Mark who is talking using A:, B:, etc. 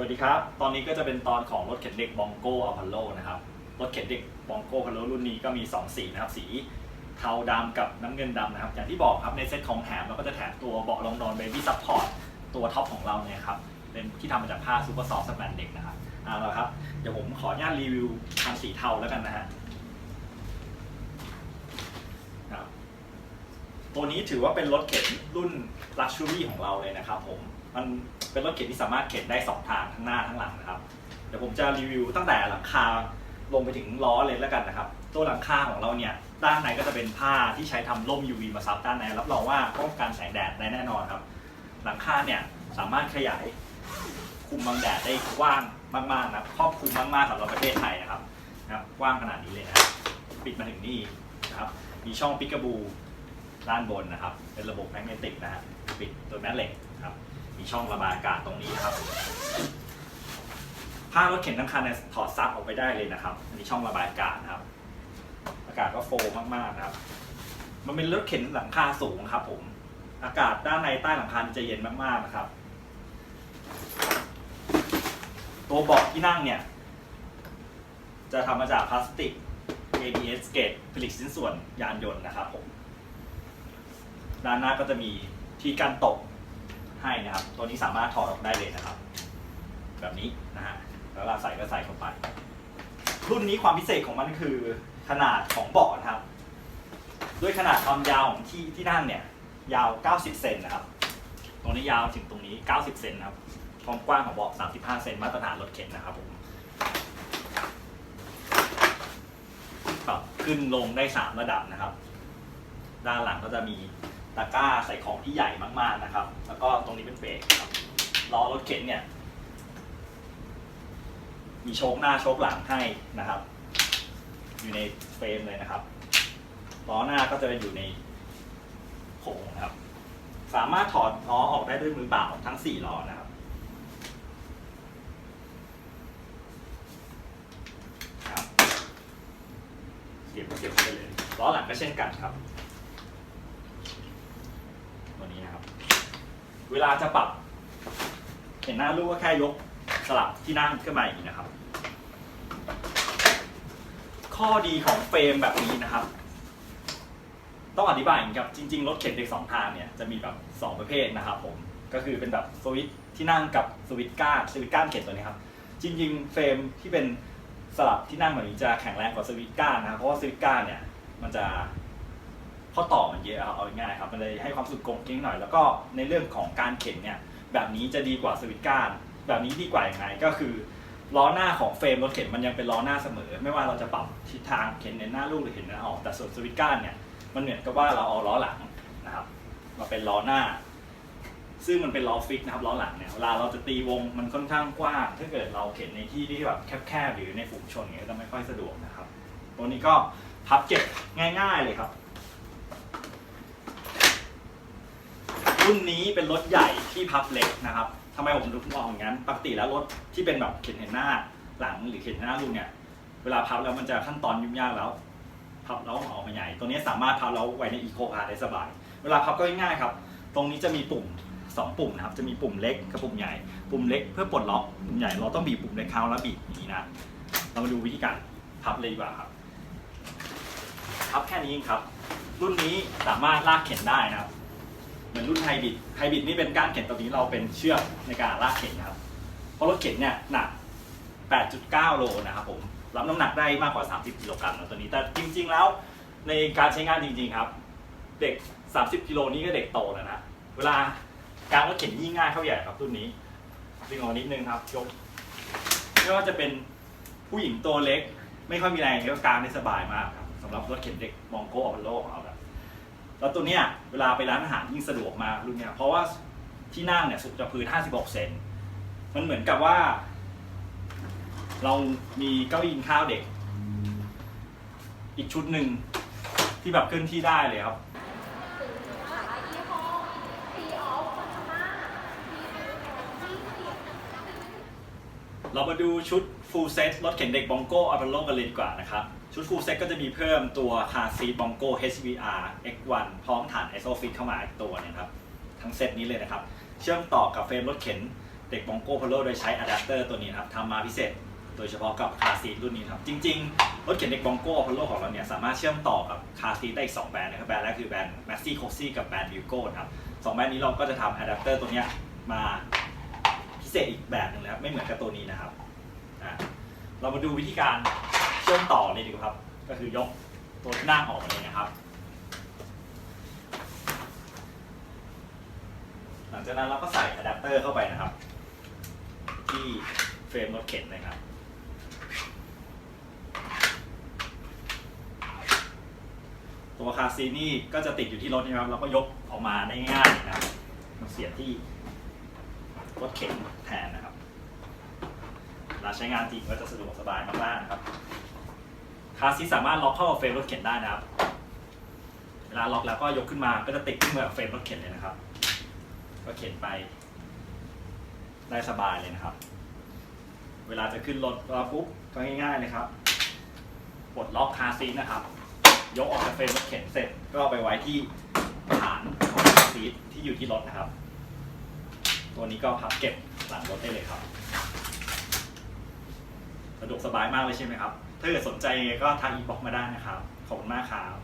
A: วัสดีครับ ตอนนี้ก็จะเป็นตอนของรถเข็นเด็กบองโก้อพอลโลนะครับ รถเข็นเด็กบองโก้อพอลโลรุ่นนี้ก็มี 2 สีนะครับ สีเทาดำกับน้ำเงินดำนะครับ อย่างที่บอกครับในเซ็ตของแถมเราก็จะแถมตัวเบาะรองนอน Baby Support ตัวท็อปของเราเนี่ยครับ เป็นที่ทำมาจากผ้าซูเปอร์ซอฟต์สแปนเด็กนะครับ เอาละครับ เดี๋ยวผมขออนุญาตรีวิวทางสีเทาแล้วกันนะฮะครับ ตัวนี้ถือว่าเป็นรถเข็นรุ่น Luxury ของเราเลยนะครับผม มันเป็นรถเข็นที่สามารถเข็นได้สองทางทั้งหน้าทั้งหลังนะครับ เดี๋ยวผมจะรีวิวตั้งแต่หลังคาลงไปถึงล้อเลยแล้วกันนะครับ ตัวหลังคาของเราเนี่ย ด้านในก็จะเป็นผ้าที่ใช้ทำร่ม UV มาซับด้านใน รับรองว่าป้องกันแสงแดดได้แน่นอนครับ หลังคาเนี่ยสามารถขยายคุมบังแดดได้กว้างมากๆนะครอบคลุมมากๆสำหรับประเทศไทยนะครับนะครับกว้างขนาดนี้เลยนะปิดมาถึงนี่นะครับมีช่องปิกาบู ด้านบนนะครับ เป็นระบบแมกเนติกนะฮะปิดตัวแม่เหล็กครับ มีช่องระบายอากาศตรงนี้นะครับผ้ารถเข็นทั้งคันเนี่ยถอดซับออกไปได้เลยนะครับอันนี้ช่องระบายอากาศนะครับ อากาศก็โฟล์มากๆนะครับ มันเป็นรถเข็นหลังคาสูงครับ ผม อากาศด้านในใต้หลังคาจะเย็นมากๆนะครับ ตัวเบาะที่นั่งเนี่ย จะทำมาจากพลาสติก ABS เกตผลิตชิ้นส่วนยานยนต์นะครับผม ด้านหน้าก็จะมีที่กันตกให้นะครับ ตัวนี้สามารถถอดออกได้เลยนะครับ แบบนี้นะฮะแล้วเราใส่ก็ใส่เข้าไป รุ่นนี้ความพิเศษของมันคือขนาดของเบาะนะครับ ด้วยขนาดความยาวของที่ที่นั่งเนี่ย ยาว 90 เซนนะครับ ตรงนี้ยาวถึงตรงนี้ 90 เซนนะครับ ความกว้างของเบาะ 35 เซนมาตรฐานรถเข็นนะครับผมปรับขึ้นลงได้ 3 ระดับนะครับ ด้านหลังก็จะมี ตะกร้าใส่ของที่ใหญ่มากๆนะครับ แล้วก็ตรงนี้เป็นเบรกครับล้อรถเข็นเนี่ย มีโชคหน้าโชคหลังให้นะครับ อยู่ในเฟรมเลยนะครับล้อหน้าก็จะอยู่ในโค้งนะครับ สามารถถอดล้อออกได้ด้วยมือเปล่าทั้ง4ล้อนะครับเสียบเสียบไปเลยล้อหลังก็เช่นกันครับ ตัวนี้นะครับ เวลาจะปรับ เห็นหน้าลูกก็แค่ยกสลับที่นั่งขึ้นมาอย่างนี้นะครับ ข้อดีของเฟรมแบบนี้นะครับ ต้องอธิบายอย่างนี้ครับจริง ๆ รถเข็นเด็กสองทางเนี่ยจะมีแบบสองประเภทนะครับผมก็คือเป็นแบบสวิตที่นั่งกับสวิตก้านสวิตก้านเข็นตัวนี้ครับจริง ๆ เฟรมที่เป็นสลับที่นั่งแบบนี้จะแข็งแรงกว่าสวิตก้านนะครับเพราะว่าสวิตก้านเนี่ยมันจะ ข้อต่อมันเยอะเอาง่ายครับมันเลยให้ความสุดกลมกลิ้งหน่อย แล้วก็ในเรื่องของการเข็นเนี่ยแบบนี้จะดีกว่าสวิตก้านแบบนี้ดีกว่าอย่างไรก็คือล้อหน้าของเฟรมรถเข็นมันยังเป็นล้อหน้าเสมอ ไม่ว่าเราจะปรับทิศทางเข็นในหน้าลูกหรือเข็นในหน้าออกแต่ส่วนสวิตก้านเนี่ยมันเหมือนกับว่าเราเอาล้อหลังนะครับมาเป็นล้อหน้า ซึ่งมันเป็นล้อฟิกนะครับล้อหลังเนี่ยเวลาเราจะตีวงมันค่อนข้างกว้างถ้าเกิดเราเข็นในที่ที่แบบแคบๆหรือในฝูงชนเนี่ยจะไม่ค่อยสะดวกนะครับตัวนี้ก็พับเก็บง่าย ๆเลยครับ รุ่นนี้เป็นรถใหญ่ที่พับเล็กนะครับทำไมผมถึงมองอย่างนั้นปกติแล้วรถที่เป็นแบบเข็นเห็นหน้าหลังหรือเข็นหน้าลูกเนี่ยเวลาพับแล้วมันจะขั้นตอนยุ่งยากแล้วพับแล้วอออกมาใหญ่ ตัวนี้สามารถพับแล้วไว้ในอีโคคาร์ได้สบาย เวลาพับก็ง่ายครับ ตรงนี้จะมีปุ่มสองปุ่มนะครับ จะมีปุ่มเล็กกับปุ่มใหญ่ ปุ่มเล็กเพื่อปลดล็อก ปุ่มใหญ่เราต้องบีบปุ่มเล็กเข้าแล้วบีบอย่างนี้นะ เรามาดูวิธีการพับเลยดีกว่าครับ พับแค่นี้เองครับ รุ่นนี้สามารถลากเข็นได้นะครับ เหมือนรุ่นไฮบิดไฮบิดนี่เป็นการเข็นตัวนี้เราเป็นเชือกในการลากเข็นนะครับ เพราะรถเข็นเนี่ยหนัก 8.9 โลนะครับผมรับน้ำหนักได้มากกว่า 30 กิโลกรัมนะตัวนี้ แต่จริง ๆ แล้วในการใช้งานจริง ๆ ครับ เด็ก 30 กิโลนี่ก็เด็กโตแล้วนะ เวลาการรถเข็นยิ่งง่ายเข้าใหญ่ครับรุ่นนี้ดึงออกนิดนึงครับยกไม่ว่าจะเป็นผู้หญิงตัวเล็ก ไม่ค่อยมีแรงก็กางได้สบายมากครับสำหรับรถเข็นเด็กมองโกออปโลของเรา แล้วตัวเนี้ยเวลาไปร้านอาหารยิ่งสะดวกมากรุ่นเนี้ยเพราะว่าที่นั่งเนี่ยสุดจะพื้น56 เซนมันเหมือนกับว่า เรามีเก้าอี้กินข้าวเด็ก อีกชุดหนึ่งที่แบบเคลื่อนที่ได้เลยครับ เรามาดูชุด full set รถเข็นเด็กบองโก้อ p พ l โลกันเลยดีกว่านะครับ ชุด full set ก็จะมีเพิ่มตัวคาซีบองโก้ HVR X1 พร้อมฐาน ISOFIX เข้ามาอีกตัวนยครับทั้งเซตนี้เลยนะครับ เชื่อมต่อกับเฟรมรถเข็นเด็กบองโก้พ o โลโดยใช้อะแดปเตอร์ตัวนี้นะครับทำมาพิเศษโดยเฉพาะกับคาร์ซีรุ่นนี้นครับ จริงๆ รถเข็นเด็กบองโก้พ o โลของเราเนี่ยสามารถเชื่อมต่อกับคาร์ซีได้อีก2แบรนด์นะครับแบรนด์แรกคือแบรนด์ Maxi Coxy กับแบรนด์ Vigo นะครับสองแบรนด์นี้เราก็จะทำอะแดปเตอร์ตัวนี้มาพิเศษอีกแบบหนึ่งนะครับไม่เหมือนกับตัวนี้นะครับ เรามาดูวิธีการเชื่อมต่อเลยดีกว่าครับ ก็คือยกตัวหน้าออกมาเลยนะครับ หลังจากนั้นเราก็ใส่อะแดปเตอร์เข้าไปนะครับ ที่เฟรมรถเข็นนะครับตัวคาร์ซีนี่ก็จะติดอยู่ที่รถนะครับแล้วก็ยกออกมาได้ง่ายนะครับมาเสียบที่รถเข็นแทนนะครับ เวลาใช้งานจริงก็จะสะดวกสบายมากๆนะครับคาร์ซีสามารถล็อกเข้ากับเฟรมรถเข็นได้นะครับ เวลาล็อกแล้วก็ยกขึ้นมาก็จะติดขึ้นมากับเฟรมรถเข็นเลยนะครับ ก็เข็นไป ได้สบายเลยนะครับ เวลาจะขึ้นรถก็ปุ๊บก็ง่ายๆเลยครับปลดล็อกคาร์ซีนะครับ ยกออกจากเฟรมรถเข็นเสร็จก็ไปไว้ที่ฐานของคาร์ซีทที่อยู่ที่รถนะครับ ตัวนี้ก็พับเก็บหลังรถได้เลยครับ สะดวกสบายมากเลยใช่ไหมครับ ถ้าเกิดสนใจก็ทางอินบ็อกมาได้นะครับ ขอบคุณมากครับ